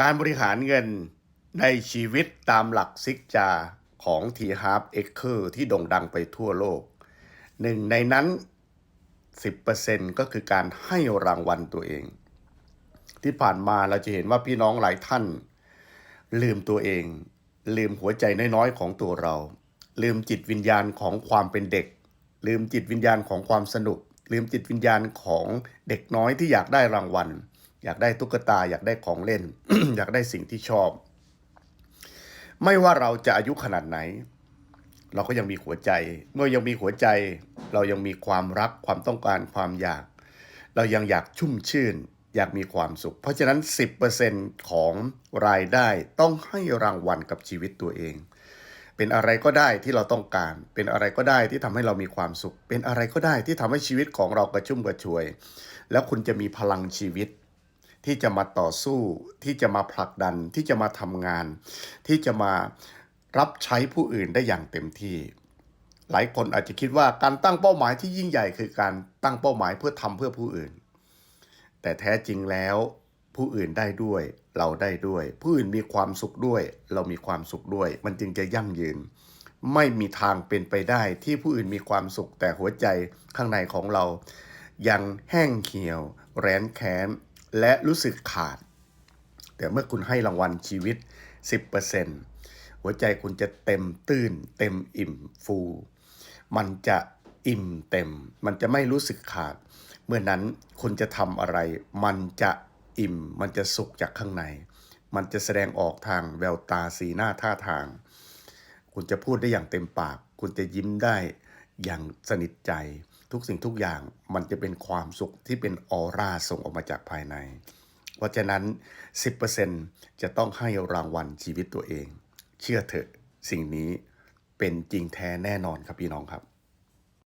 การบริหารเงินในชีวิตตามหลักซิกจาของ T Harv Eker ที่โด่งดังไปทั่วโลก หนึ่งในนั้น 10%ก็คือการให้รางวัลตัวเอง ที่ผ่านมาเราจะเห็นว่าพี่น้องหลายท่าน ลืมตัวเอง ลืมหัวใจน้อยๆของตัวเรา ลืมจิตวิญญาณของความเป็นเด็ก ลืมจิตวิญญาณของความสนุก ลืมจิตวิญญาณของเด็กน้อยที่อยากได้รางวัล อยากได้ตุ๊กตาอยากได้ของเล่น อยากได้สิ่งที่ชอบ ไม่ว่าเราจะอายุขนาดไหน เราก็ยังมีหัวใจ เมื่อยังมีหัวใจ เรายังมีความรักความต้องการความอยาก เรายังอยากชุ่มชื่น อยากมีความสุข เพราะฉะนั้น 10%ของรายได้ต้องให้รางวัลกับชีวิตตัวเอง เป็นอะไรก็ได้ที่เราต้องการ เป็นอะไรก็ได้ที่ทำให้เรามีความสุข เป็นอะไรก็ได้ที่ทำให้ชีวิตของเรากระชุ่มกระชวย แล้วคุณจะมีพลังชีวิต ที่จะมาต่อสู้ที่จะมาผลักดันที่จะมาทำงาน ที่จะมารับใช้ผู้อื่นได้อย่างเต็มที่ หลายคนอาจจะคิดว่าการตั้งเป้าหมายที่ยิ่งใหญ่คือการตั้งเป้าหมายเพื่อทำเพื่อผู้อื่น แต่แท้จริงแล้วผู้อื่นได้ด้วย เราได้ด้วย ผู้อื่นมีความสุขด้วย เรามีความสุขด้วย มันจึงจะยั่งยืน ไม่มีทางเป็นไปได้ที่ผู้อื่นมีความสุขแต่หัวใจข้างในของเรา ยังแห้งเหี่ยว แร้นแค้น และรู้สึกขาด แต่เมื่อคุณให้รางวัลชีวิต 10%หัวใจคุณจะเต็มตื้น เต็มอิ่มฟู มันจะอิ่มเต็ม มันจะไม่รู้สึกขาด เมื่อนั้นคุณจะทำอะไร มันจะอิ่ม มันจะสุขจากข้างใน มันจะแสดงออกทางแววตาสีหน้าท่าทาง คุณจะพูดได้อย่างเต็มปาก คุณจะยิ้มได้อย่างสนิทใจ ทุกสิ่งทุกอย่างมันจะเป็นความสุขที่เป็นออร่าส่งออกมาจากภายใน เพราะฉะนั้น 10%จะต้องให้รางวัลชีวิตตัวเอง เชื่อเถอะสิ่งนี้เป็นจริงแท้แน่นอนครับพี่น้องครับ